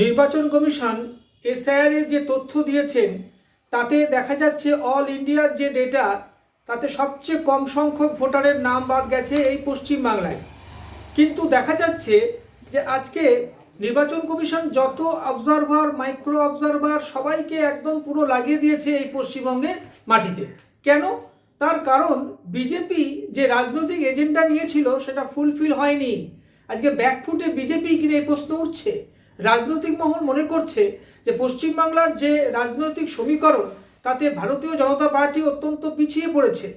নির্বাচন কমিশন এসআইআরে যে তথ্য দিয়েছেন, তাতে দেখা যাচ্ছে অল ইন্ডিয়ার যে ডেটা, তাতে সবচেয়ে কম সংখ্যক ভোটারের নাম বাদ গেছে এই পশ্চিমবাংলায়। কিন্তু দেখা যাচ্ছে যে আজকে নির্বাচন কমিশন যত অবজারভার মাইক্রো অবজারভার সবাইকে একদম পুরো লাগিয়ে দিয়েছে এই পশ্চিমবঙ্গের মাটিতে। কেন? তার কারণ বিজেপি যে রাজনৈতিক এজেন্ডা নিয়েছিল, সেটা ফুলফিল হয়নি। আজকে ব্যাকফুটে বিজেপি কিনে এই প্রশ্ন উঠছে। রাজনৈতিক মহল মনে করছে যে পশ্চিমবাংলার যে রাজনৈতিক সমীকরণ, তাতে ভারতীয় জনতা পার্টি অত্যন্ত পিছিয়ে পড়েছে।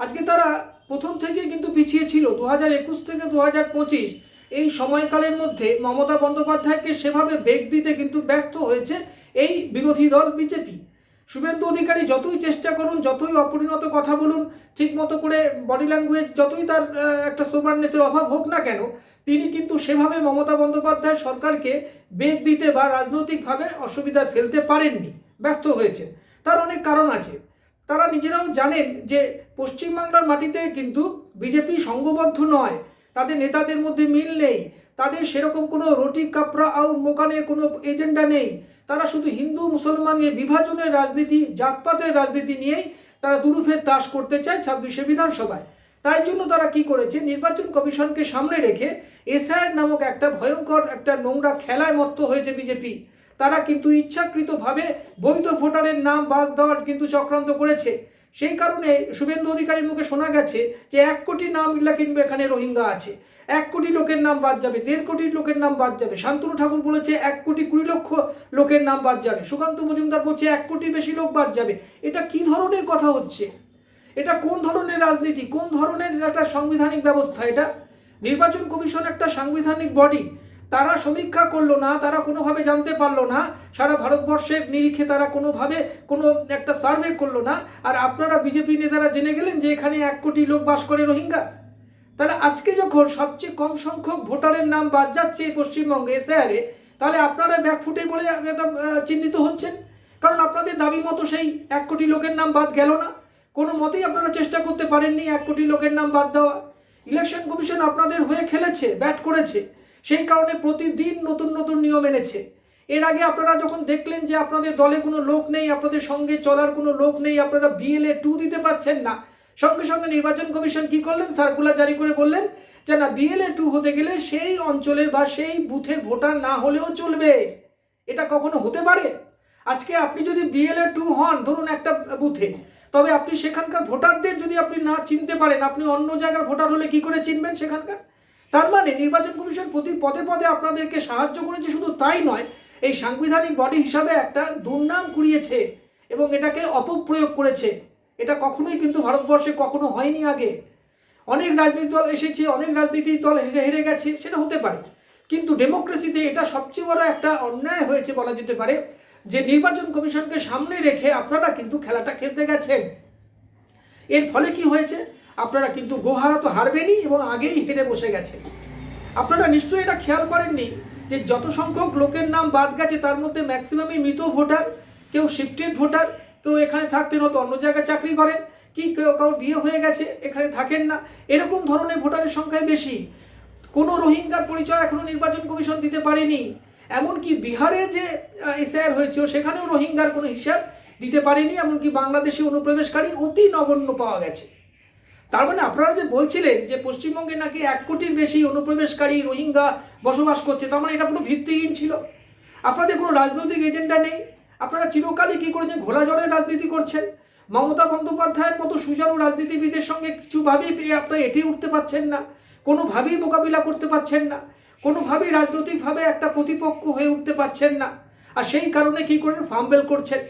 আজকে তারা প্রথম থেকে কিন্তু পিছিয়ে ছিল। দু হাজার একুশ থেকে দু হাজার পঁচিশ এই সময়কালের মধ্যে মমতা বন্দ্যোপাধ্যায়কে সেভাবে বেগ দিতে কিন্তু ব্যর্থ হয়েছে এই বিরোধী দল বিজেপি। শুভেন্দু অধিকারী যতই চেষ্টা করুন, যতই অপরিণত কথা বলুন ঠিক মতো করে বডি ল্যাঙ্গুয়েজ যতই তার একটা সোবারনেসের অভাব হোক না কেন তিনি কিন্তু সেভাবে মমতা বন্দ্যোপাধ্যায় সরকারকে বেগ দিতে বা রাজনৈতিকভাবে অসুবিধায় ফেলতে পারেননি, ব্যর্থ হয়েছেন। তার অনেক কারণ আছে। তারা নিজেরাও জানেন যে পশ্চিমবাংলার মাটিতে কিন্তু বিজেপি সংঘবদ্ধ নয়। তাদের নেতাদের মধ্যে মিল নেই। তাদের সেরকম কোনো রুটি, কাপড়া আউ মোকানের কোনো এজেন্ডা নেই। তারা শুধু হিন্দু, মুসলমানের বিভাজনের রাজনীতি, জাতপাতের রাজনীতি নিয়েই তারা দুরুফের তাস করতে চায় ছাব্বিশে বিধানসভায়। তাই জন্য তারা কি করেছে? নির্বাচন কমিশনকে সামনে রেখে এসআইআর নামক একটা ভয়ঙ্কর একটা নোংরা খেলায় মত্ত হয়েছে বিজেপি। তারা কিন্তু ইচ্ছাকৃতভাবে বৈধ ভোটারের নাম বাদ দেওয়ার কিন্তু চক্রান্ত করেছে। সেই কারণে শুভেন্দু অধিকারীর মুখে শোনা গেছে যে এক কোটি নাম ইল্লা কিনবে এখানে রোহিঙ্গা আছে। এক কোটি লোকের নাম বাদ যাবে, দেড় কোটি লোকের নাম বাদ যাবে। শান্তনু ঠাকুর বলেছে এক কোটি কুড়ি লক্ষ লোকের নাম বাদ যাবে। সুকান্ত মজুমদার বলছে এক কোটি বেশি লোক বাদ যাবে। এটা কি ধরনের কথা হচ্ছে? এটা কোন ধরনের রাজনীতি? কোন ধরনের একটা সাংবিধানিক ব্যবস্থা এটা? নির্বাচন কমিশন একটা সাংবিধানিক বডি তারা সমীক্ষা করল না, তারা কোনোভাবে জানতে পারল না। সারা ভারতবর্ষের নিরিখে তারা কোনোভাবে কোনো একটা সার্ভে করল না। আর আপনারা বিজেপি নেতারা জেনে গেলেন যে এখানে এক কোটি লোক বাস করে রোহিঙ্গা। তাহলে আজকে যখন সবচেয়ে কম সংখ্যক ভোটারের নাম বাদ যাচ্ছে পশ্চিমবঙ্গে এসআরে তাহলে আপনারা ব্যাকফুটে বলে একটা চিহ্নিত হচ্ছেন। কারণ আপনাদের দাবি মতো সেই এক কোটি লোকের নাম বাদ গেল না। কোনো মতেই আপনারা চেষ্টা করতে পারেননি, এক কোটি লোকের নাম বাদ দেওয়া। ইলেকশন কমিশন আপনাদের হয়ে খেলেছে, ব্যাট করেছে। সেই কারণে প্রতিদিন নতুন নতুন নিয়ম এনেছে। এর আগে আপনারা যখন দেখলেন যে আপনাদের দলে কোনো লোক নেই, আপনাদের সঙ্গে চলার কোনো লোক নেই, আপনারা বিএলএ টু দিতে পারছেন না। সঙ্গে সঙ্গে নির্বাচন কমিশন কি করলেন? সার্কুলার জারি করে বললেন যে, না বিএলএ টু হতে গেলে সেই অঞ্চলের বা সেই বুথের ভোটার না হলেও চলবে। এটা কখনো হতে পারে? আজকে আপনি যদি বিএলএ টু হন, ধরুন একটা বুথে তবে আপনি সেখানকার ভোটারদের যদি আপনি না চিনতে পারেন, আপনি অন্য জায়গার ভোটার হলে কি করে চিনবেন সেখানকার? তার মানে নির্বাচন কমিশন প্রতি পদে পদে আপনাদেরকে সাহায্য করেছে, শুধু তাই নয়, এই সাংবিধানিক বডি হিসাবে একটা দুর্নাম কুড়িয়েছে এবং এটাকে অপপ্রয়োগ করেছে। এটা কখনোই কিন্তু ভারতবর্ষে কখনো হয়নি আগে। অনেক রাজনৈতিক দল এসেছে, অনেক রাজনৈতিক দল হেরে হেরে গেছে, সেটা হতে পারে। কিন্তু ডেমোক্রেসিতে এটা সবচেয়ে বড় একটা অন্যায় হয়েছে বলা যেতে পারে। যে নির্বাচন কমিশনকে সামনে রেখে আপনারা কিন্তু খেলাটা খেলতে গেছেন। এর ফলে কি হয়েছে? আপনারা কিন্তু গোহারা তো হারবেনই এবং আগেই হেরে বসে গেছেন। আপনারা নিশ্চয়ই এটা খেয়াল করেননি যে যত সংখ্যক লোকের নাম বাদ গেছে, তার মধ্যে ম্যাক্সিমামই মৃত ভোটার, কেউ শিফটেড ভোটার, কেউ এখানে থাকতেন হয়তো অন্য জায়গায় চাকরি করেন, কি কেউ কারোর বিয়ে হয়ে গেছে, এখানে থাকেন না। এরকম ধরনের ভোটারের সংখ্যাই বেশি। কোনো রোহিঙ্গার পরিচয় এখনও নির্বাচন কমিশন দিতে পারেনি। এমনকি বিহারে যে এসআইআর হয়েছিল, সেখানেও রোহিঙ্গার কোনো হিসাব দিতে পারেনি, এমনকি বাংলাদেশি অনুপ্রবেশকারী অতি নগণ্য পাওয়া গেছে। তার মানে আপনারা যে বলছিলেন যে পশ্চিমবঙ্গে নাকি এক কোটির বেশি অনুপ্রবেশকারী রোহিঙ্গা বসবাস করছে, তার মানে এটা পুরো ভিত্তিহীন ছিল। আপনাদের কোনো রাজনৈতিক এজেন্ডা নেই। আপনারা চিরকালই কী করেছেন ঘোলা জলের রাজনীতি করছেন? মমতা বন্দ্যোপাধ্যায়ের মতো সুচারু রাজনীতিবিদের সঙ্গে কিছুভাবেই আপনারা এটি উঠতে পারছেন না। কোনোভাবেই মোকাবিলা করতে পারছেন না। কোনোভাবেই রাজনৈতিকভাবে একটা প্রতিপক্ষ হয়ে উঠতে পারছেন না। আর সেই কারণে কি করেন ফাম্বেল করছেন?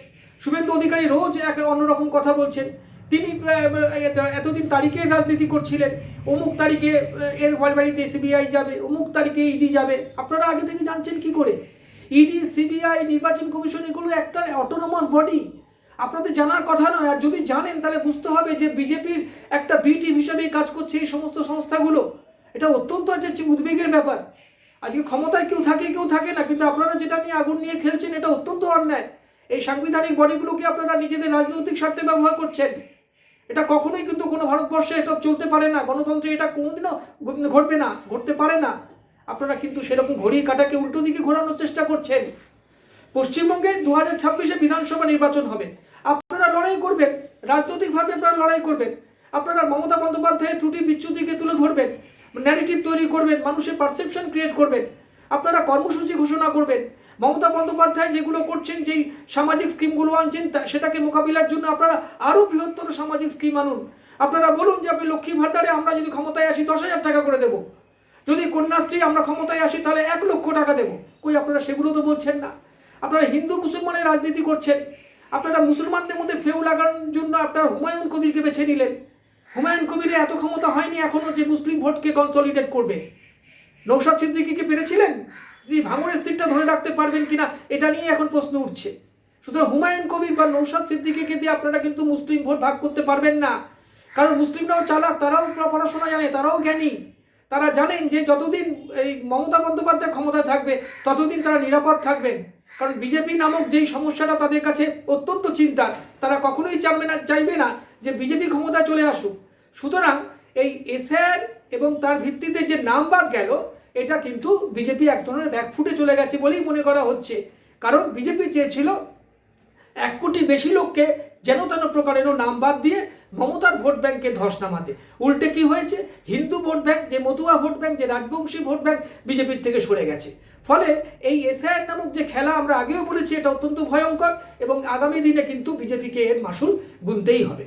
শুভেন্দু অধিকারী রোজ এক অন্যরকম কথা বলছেন। তিনি এতদিন তারিখে রাজনীতি করছিলেন। অমুক তারিখে এর বাড়ি বাড়িতে সিবিআই যাবে, অমুক তারিখে ইডি যাবে। আপনারা আগে থেকে জানছেন কি করে? ইডি, সিবিআই, নির্বাচন কমিশন এগুলো একটা অটোনোমাস বডি আপনাদের জানার কথা নয়। আর যদি জানেন, তাহলে বুঝতে হবে যে বিজেপির একটা বি হিসাবেই কাজ করছে এই সমস্ত সংস্থাগুলো। এটা অত্যন্ত হচ্ছে উদ্বেগের ব্যাপার। আজকে ক্ষমতায় কেউ থাকে কেউ থাকে না, কিন্তু আপনারা যেটা নিয়ে আগুন নিয়ে খেলছেন এটা অত্যন্ত অন্যায়। এই সাংবিধানিক বডিগুলোকে আপনারা নিজেদের রাজনৈতিক স্বার্থে ব্যবহার করছেন? এটা কখনোই কিন্তু কোনো ভারতবর্ষে এটা চলতে পারে না। গণতন্ত্রে এটা কোনোদিনও ঘটবে না, ঘটতে পারে না। আপনারা কিন্তু সেরকম ঘড়ির কাটাকে উল্টো দিকে ঘোরানোর চেষ্টা করছেন। পশ্চিমবঙ্গে দু হাজার ছাব্বিশে বিধানসভা নির্বাচন হবে। আপনারা লড়াই করবেন, রাজনৈতিকভাবে আপনারা লড়াই করবেন। আপনারা মমতা বন্দ্যোপাধ্যায়ের ত্রুটি বিচ্যুতিকে তুলে ধরবেন। ন্যারেটিভ তৈরি করবেন, মানুষের পারসেপশন ক্রিয়েট করবেন। আপনারা কর্মসূচি ঘোষণা করবেন। মমতা বন্দ্যোপাধ্যায় যেগুলো করছেন, যেই সামাজিক স্কিমগুলো আনছেন সেটাকে মোকাবিলার জন্য আপনারা আরও বৃহত্তর সামাজিক স্কিম আনুন। আপনারা বলুন যে আপনি লক্ষ্মী ভাণ্ডারে আমরা যদি ক্ষমতায় আসি, দশ হাজার টাকা করে দেবো। যদি কন্যাশ্রী আমরা ক্ষমতায় আসি, তাহলে এক লক্ষ টাকা দেবো। কই, আপনারা সেগুলো তো বলছেন না। আপনারা হিন্দু মুসলমানের রাজনীতি করছেন। আপনারা মুসলমানদের মধ্যে ফেউ লাগানোর জন্য আপনারা হুমায়ুন কবিরকে বেছে নিলেন। হুমায়ুন কবিরের এত ক্ষমতা হয়নি এখনও যে মুসলিম ভোটকে কনসলিডেট করবে। নৌশাদ সিদ্দিকিকে পেরেছিলেন? তিনি ভাঙনের সিটটা ধরে রাখতে পারবেন কিনা, এটা নিয়ে এখন প্রশ্ন উঠছে। সুতরাং হুমায়ুন কবির বা নৌশাদ সিদ্দিকিকে দিয়ে আপনারা কিন্তু মুসলিম ভোট ভাগ করতে পারবেন না। কারণ মুসলিমরাও চালাক, তারাও পড়াশোনা জানে, তারাও জ্ঞানী। তারা জানেন যে যতদিন এই মমতা বন্দ্যোপাধ্যায় ক্ষমতা থাকবে, ততদিন তারা নিরাপদ থাকবেন। কারণ বিজেপি নামক যেই সমস্যাটা তাদের কাছে অত্যন্ত চিন্তার, তারা কখনোই চাইবে না চাইবে না। যে বিজেপি ক্ষমতায় চলে আসুক। সুতরাং এই এসআর এবং তার ভিত্তিতে যে নাম বাদ গেল, এটা কিন্তু বিজেপি এক ধরনের ব্যাকফুটে চলে গেছে বলেই মনে করা হচ্ছে। কারণ বিজেপি চেয়েছিল এক কোটি বেশি লোককে যেন তেন প্রকারেরও নাম বাদ দিয়ে মমতার ভোট ব্যাংকে ধস নামাতে। উল্টে কি হয়েছে? হিন্দু ভোট ব্যাংক, যে মতুয়া ভোট ব্যাংক, যে রাজবংশী ভোট ব্যাংক বিজেপির থেকে সরে গেছে। ফলে এই এসআইআর নামক যে খেলা আমরা আগেও বলেছি, এটা অত্যন্ত ভয়ঙ্কর এবং আগামী দিনে কিন্তু বিজেপিকে এর মাসুল গুনতেই হবে।